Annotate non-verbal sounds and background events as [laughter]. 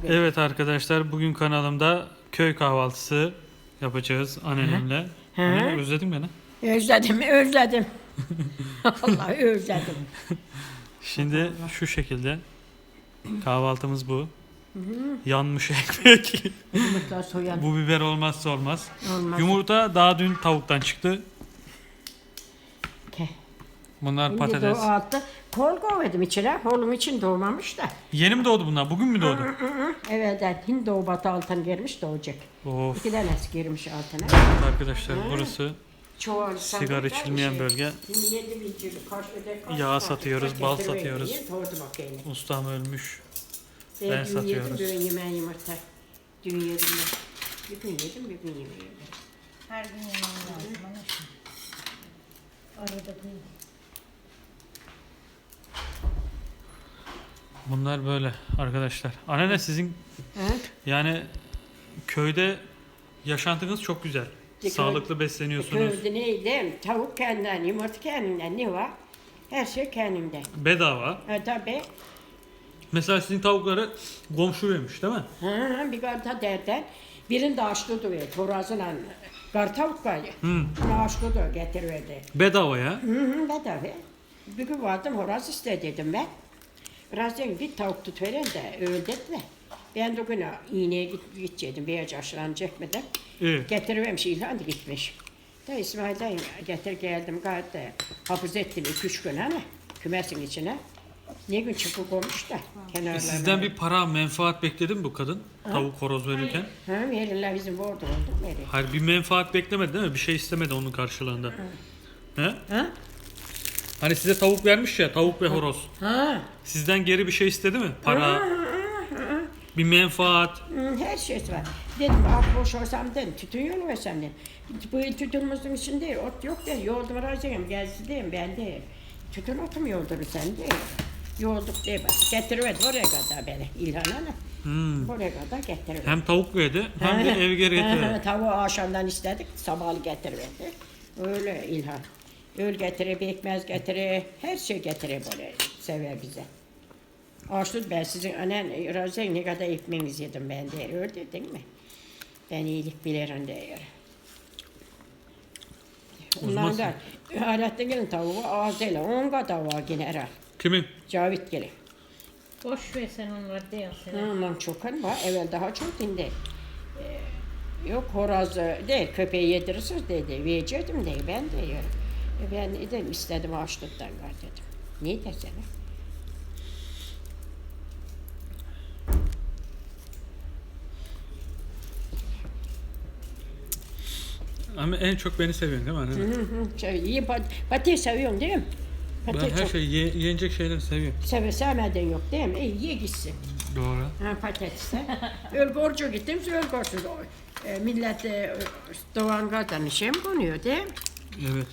tavuk. Evet arkadaşlar bugün kanalımda köy kahvaltısı yapacağız annemle. Hı. Anne özledin beni. Özledim, özledim. [laughs] Allah özledim. Şimdi şu şekilde kahvaltımız bu. Yanmış ekmek. Yumurta soyan bu biber olmazsa olmaz. olmaz. Yumurta daha dün tavuktan çıktı. Bunlar Şimdi patates. de o altta kol koydum içine. Kolum için doğmamış da. Yeni mi doğdu bunlar? Bugün mü doğdu? Evvelden Hind doğu batı altın girmiş doğacak. Of İki tanesi girmiş altına. arkadaşlar burası Çoğu sigara içilmeyen bölge. Yağ satıyoruz, bal satıyoruz. Ustam ölmüş. Ben, Ben dün satıyoruz. yedim, bugün yemeğim yumurta. Dün yedim ben. Bir gün yedim, bir gün yemeğim. Her gün yemen lazım. Arada bir Bunlar böyle arkadaşlar. Anne sizin Ha? yani köyde yaşantınız çok güzel. Köy- Sağlıklı besleniyorsunuz. Köyde neydi? Tavuk kendinden, yumurta kendinden, ne var? Her şey kendimde. Bedava. Ha tabii. Mesela sizin tavukları komşu vermiş değil mi? Ha, bir karta derden. Birinde açlı duruyor. Torazıyla kar tavuk var ya. Hı. Onu açlı duruyor getiriverdi. Bedava ya. Hı hı bedava. Bir gün vardım horoz istedim ben. Biraz dedim bir tavuk tutuverin de öldürdüler. Ben de o gün iğneye git, gidecektim. Beyaz aşılan çekmeden. İyi. Getirivermiş İlhan da gitmiş. Da İsmail dayı getir geldim gayet de hafız ettim iki üç gün hani kümesin içine. Ne gün çıkıp olmuş da kenarlarına. E, Sizden bir para menfaat bekledi mi bu kadın? Tavuk horoz verirken. Ha verirler bizim orada olduk verir. Hayır bir menfaat beklemedi değil mi? Bir şey istemedi onun karşılığında. He? Ha? Hani size tavuk vermiş ya tavuk ve horoz. Ha. Sizden geri bir şey istedi mi? Para, bir menfaat. Hı, Her şey var. Dedim ah boş olsam dedim tütün yolu versem dedim. Bu tütünümüzün içinde ot yok dedi. Yoğurdum razıyım gelsin dedim ben de. Tütün otum yoğurdun sen de. Yoğurduk diye bak. Getiriverdi oraya kadar beni İlhan Hanım. Hmm. Oraya kadar getiriverdi. Hem tavuk verdi hem de ev geri getirdi. Tavuğu akşamdan istedik, sabahlı getiriverdi. Öyle İlhan. Öl getire, bekmez getire, her şey getire böyle sever bize. Açlık ben sizin annen razı ne kadar ekmeğiniz yedim ben der, öyle dedin mi? Ben iyilik bilirim der. Ondan da Hayrettin gelin tavuğu az değil, on kadar var yine herhal. Kimin? Cavit gelin. boş ver sen onları değil sen. Ondan çok hani var. Evvel daha çok dindi. Ee, yok horoz değil köpeği yedirirsiniz dedi. Verecektim dedi. Ben de yiyorum. E ben dedim istedim açlıktan var dedim. Ne desene? Ama en çok beni seviyorsun değil mi anne? Hı hı. Şey, iyi pat patates seviyorsun değil mi? Ben Patates her çok şeyi ye- yenecek şeyleri seviyorum. seve sevmeden yok değil mi? İyi ye gitsin. Doğru. Ha patatese. öl borcu gittim, öl borcu. E, millet e, doğan kadın şey mi konuyor değil mi? Evet.